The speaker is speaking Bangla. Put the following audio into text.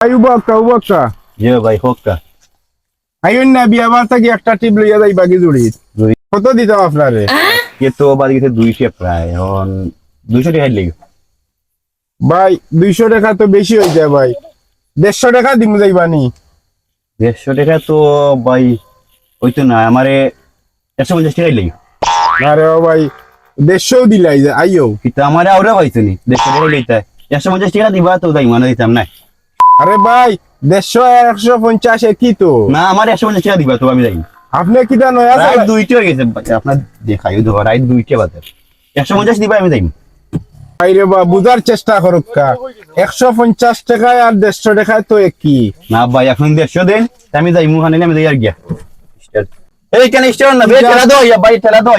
ভাই উবক্কা উবক্কা ভাই হোক আইন না বিয়া বার থাকি একটা টিপ লইয়া যাই বাকি জুড়ি। জুড়ি। কত দিতাম আপনারে? কে তো বাদ গেছে দুইশো প্রায় এখন দুইশো টাকা লেগে। ভাই দুইশো টাকা তো বেশি হয়ে যায় ভাই। দেড়শো টাকা দিমু যাইবানি দেড়শো টাকা তো ভাই ওই তো না আমারে একশো পঞ্চাশ টাকাই লেগে। আরে ও ভাই দেড়শো দিলাই যে আইও। কিন্তু আমারে আউরে পাইছো নি দেড়শো টাকা লইতে একশো পঞ্চাশ টাকা দিবা তো তাই মানে দিতাম না আরে ভাই দেড়শো একশো পঞ্চাশ একই তো? না আমার একশো পঞ্চাশ টাকা দিবা তো আমি যাই। আপনি কি তা নয়া দুইটা হয়ে গেছে আপনার দেখাই ধর রাইট দুইটা বাজে একশো পঞ্চাশ দিবা আমি যাই। ভাই রে বা বুঝার চেষ্টা করুক কা। একশো পঞ্চাশ টাকায় আর দেড়শো টাকায় তো একই। না ভাই এখন দেড়শো দেন আমি যাই মুখানে আমি যাই আর গিয়া। এই কেন স্টার না বে ঠেলা ইয়া ভাই ঠেলা দাও